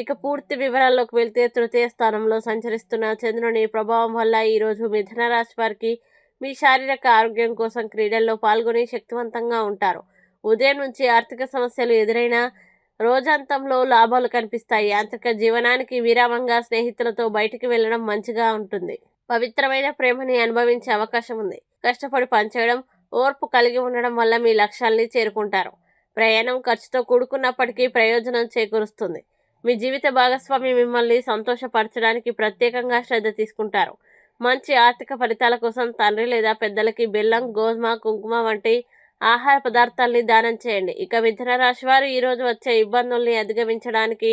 ఇక పూర్తి వివరాల్లోకి వెళ్తే తృతీయ స్థానంలో సంచరిస్తున్న చంద్రుని ప్రభావం వల్ల ఈరోజు మిథున రాశి వారికి మీ శారీరక ఆరోగ్యం కోసం క్రీడల్లో పాల్గొని శక్తివంతంగా ఉంటారు. ఉదయం నుంచి ఆర్థిక సమస్యలు ఎదురైనా రోజంతంలో లాభాలు కనిపిస్తాయి. యాంత్రిక జీవనానికి విరామంగా స్నేహితులతో బయటికి వెళ్ళడం మంచిగా ఉంటుంది. పవిత్రమైన ప్రేమని అనుభవించే అవకాశం ఉంది. కష్టపడి పనిచేయడం ఓర్పు కలిగి ఉండడం వల్ల మీ లక్ష్యాల్ని చేరుకుంటారు. ప్రయాణం ఖర్చుతో కూడుకున్నప్పటికీ ప్రయోజనం చేకూరుస్తుంది. మీ జీవిత భాగస్వామి మిమ్మల్ని సంతోషపరచడానికి ప్రత్యేకంగా శ్రద్ధ తీసుకుంటారు. మంచి ఆర్థిక ఫలితాల కోసం తండ్రి లేదా పెద్దలకి బెల్లం గోధుమ కుంకుమ వంటి ఆహార పదార్థాల్ని దానం చేయండి. ఇక మిథున రాశి వారు ఈరోజు వచ్చే ఇబ్బందుల్ని అధిగమించడానికి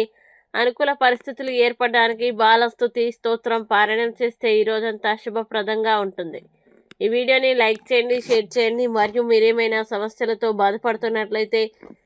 అనుకూల పరిస్థితులు ఏర్పడడానికి బాలస్తుతి స్తోత్రం పారాయణం చేస్తే ఈ రోజంతా శుభప్రదంగా ఉంటుంది. ఈ వీడియోని లైక్ చేయండి షేర్ చేయండి. మరియు మీరేమైనా సమస్యలతో బాధపడుతున్నట్లయితే